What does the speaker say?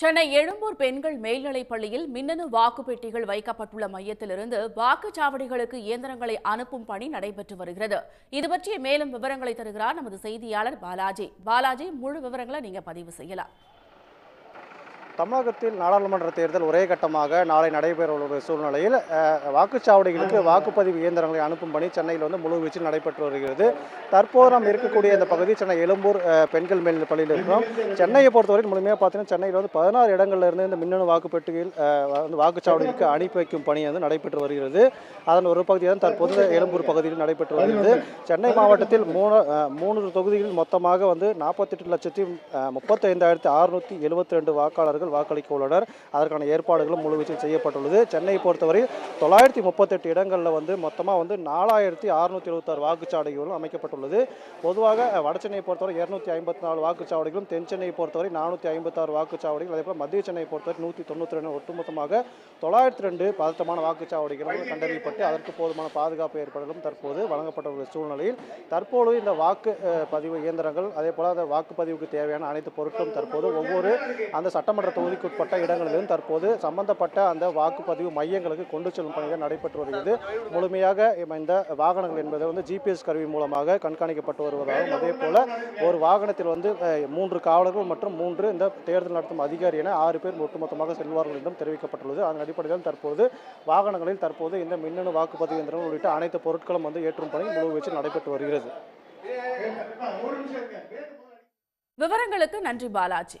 சென்னை எழும்பூர் பெண்கள் மேல்நிலைப் பள்ளியில் மின்னணு வாக்குப்பெட்டிகள் வைக்கப்பட்டுள்ள மையத்திலிருந்து வாக்குச்சாவடிகளுக்கு இயந்திரங்களை அனுப்பும் பணி நடைபெற்று வருகிறது. இது பற்றிய மேலும் விவரங்களை தருகிறார் நமது செய்தியாளர் பாலாஜி. பாலாஜி முழு விவரங்களை நீங்க பதிவு செய்யலாம். தமிழகத்தில் நாடாளுமன்ற தேர்தல் ஒரே கட்டமாக நாளை நடைபெற உள்ள ஒரு சூழ்நிலையில் வாக்குச்சாவடிகளுக்கு வாக்குப்பதிவு இயந்திரங்களை அனுப்பும் பணி சென்னையில் வந்து முழு வீச்சில் நடைபெற்று வருகிறது. தற்போது நாம் இருக்கக்கூடிய இந்த பகுதி சென்னை எழும்பூர் பெண்கள் மேல்நிலை பள்ளியில் இருக்கிறோம். சென்னையை பொறுத்தவரைக்கும் முழுமையாக பார்த்தீங்கன்னா சென்னையில் வந்து பதினாறு இடங்கள்ல இருந்து இந்த மின்னணு வாக்குப்பெட்டியில் வந்து வாக்குச்சாவடிகளுக்கு அனுப்பி வைக்கும் பணி வந்து நடைபெற்று வருகிறது. அதன் ஒரு பகுதி தான் தற்போது எழும்பூர் பகுதியில் நடைபெற்று வருகிறது. சென்னை மாவட்டத்தில் மூணு மூன்று தொகுதிகளில் மொத்தமாக வந்து நாற்பத்தெட்டு லட்சத்தி முப்பத்தைந்தாயிரத்தி அறுநூற்றி எழுபத்தி ரெண்டு வாக்காளர்கள் வாக்களிக்க உள்ளனர். அதற்கான ஏற்பாடுகளும் முழுவீச்சில் செய்யப்பட்டுள்ளது. சென்னையை பொறுத்தவரை தொள்ளாயிரத்தி முப்பத்தெட்டு இடங்களில் வந்து மொத்தமாக வந்து நாலாயிரத்தி அறுநூத்தி எழுபத்தாறு வாக்குச்சாவடிகளும் அமைக்கப்பட்டுள்ளது. பொதுவாக அஹ், பொறுத்தவரை இருநூத்தி ஐம்பத்தி நாலு வாக்குச்சாவடிகளும் தென் சென்னையை பொறுத்தவரை நானூற்றி ஐம்பத்தாறு வாக்குச்சாவடிகள் அதே போல் மத்திய சென்னையை பொறுத்தவரை நூற்றி தொண்ணூற்றி ரெண்டு ஒட்டுமொத்தமாக தொள்ளாயிரத்தி ரெண்டு பதட்டமான வாக்குச்சாவடிகளும் கண்டறியப்பட்டு அதற்கு போதுமான பாதுகாப்பு ஏற்பாடுகளும் தற்போது வழங்கப்பட்டுள்ள சூழ்நிலையில் தற்போது இந்த வாக்கு பதிவு இயந்திரங்கள் அதே போல் அந்த வாக்குப்பதிவுக்கு தேவையான அனைத்து பொருட்களும் தற்போது ஒவ்வொரு அந்த சட்டமன்ற தொகுதிக்குட்பட்ட இடங்களிலும் தற்போது சம்பந்தப்பட்ட அந்த வாக்குப்பதிவு மையங்களுக்கு கொண்டு செல்லும் பணிகள் நடைபெற்று வருகிறது. முழுமையாக இந்த வாகனங்கள் என்பது வந்து ஜிபிஎஸ் கருவி மூலமாக கண்காணிக்கப்பட்டு வருவதாகவும் அதே போல ஒரு வாகனத்தில் வந்து மூன்று காவலர்கள் மற்றும் மூன்று இந்த தேர்தல் நடத்தும் அதிகாரி என ஆறு பேர் ஒட்டுமொத்தமாக செல்வார்கள் என்றும் தெரிவிக்கப்பட்டுள்ளது. அதன் அடிப்படையில் தற்போது வாகனங்களில் தற்போது இந்த மின்னணு வாக்குப்பதிவு இயந்திரங்கள் உள்ளிட்ட அனைத்து பொருட்களும் வந்து ஏற்றும் பணி முழு நடைபெற்று வருகிறது. விவரங்களுக்கு நன்றி பாலாஜி.